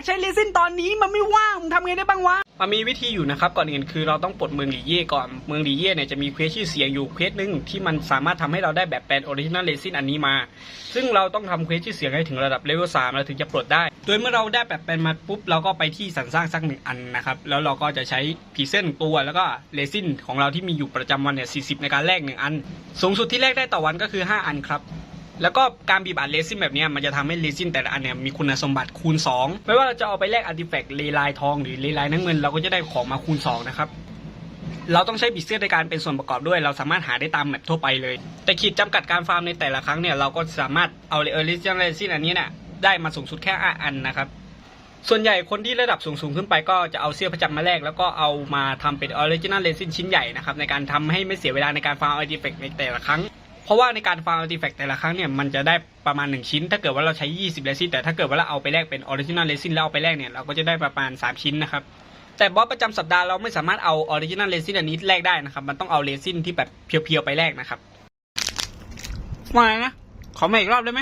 ากใช้เลซินตอนนี้มันไม่ว่างมึงทำไงได้บ้างวะมันมีวิธีอยู่นะครับก่อนอื่นคือเราต้องปลดเมืองหลีเย่ก่อนเมืองหลีเย่เนี่ยจะมีเควสชื่อเสียงอยู่เควสหนึ่งที่มันสามารถทำให้เราได้แบบแปลนออริจินัลเลซินอันนี้มา ซึ่งเราต้องทำเควสชื่อเสียงให้ถึงระดับเลเวลสามเราถึงจะปลดได้ โดยเมื่อเราได้แบบแปลนมาปุ๊บเราก็ไปที่สรรสร้างสักหนึ่งอันนะครับแล้วเราก็จะใช้ผีเส้นตัวแล้วก็เลซินของเราที่มีอยู่ประจำวันเนี่ยสีในการแลกหนึ่งอัน สูงสุดที่แลกได้ต่อวันก็คือ 5 อันครับ แล้วก็การบีบอัดเรซินแบบนี้มันจะทำให้เรซินแต่ละอันเนี่ยมีคุณสมบัติคูณ 2 ไม่ว่าเราจะเอาไปแลกอาร์ติแฟกต์เลไลทองหรือเลไลน้ำเงินเราก็จะได้ของมาคูณ 2 นะครับเราต้องใช้บิสเซอร์ในการเป็นส่วนประกอบด้วย เราสามารถหาได้ตามแมปทั่วไปเลย แต่ขีดจำกัดการฟาร์มในแต่ละครั้งเนี่ยเราก็สามารถเอาเออริจินเรซินอันนี้เนี่ยได้มาสูงสุดแค่อันนะครับ ส่วนใหญ่คนที่ระดับสูงๆขึ้นไปก็จะเอาเสื้อประจำมาแลกแล้วก็เอามาทำเป็นออริจินัลเรซินชิ้นใหญ่นะครับในการทำให้ไม่เสียเวลาในการฟาร์มอาร์ติแฟกต์ในแต่ละครั้ง ราะว่าในการฟาร์มอาร์ติแฟกต์แต่ละครั้งเนี่ยมันจะได้ประมาณ 1 ชิ้น ถ้าเกิดว่าเราใช้ 20เรซินแต่ถ้าเกิดว่าเราเอาไปแลกเป็นออริจินัลเรซินแล้วเอาไปแลกเนี่ยเราก็จะได้ประมาณ 3 ชิ้นนะครับแต่บอสประจำสัปดาห์เราไม่สามารถเอาออริจินัลเรซินอันนี้แลกได้นะครับมันต้องเอาเรซินที่แบบเพียวๆไปแลกนะครับมานะขอมาอีกรอบได้ไหม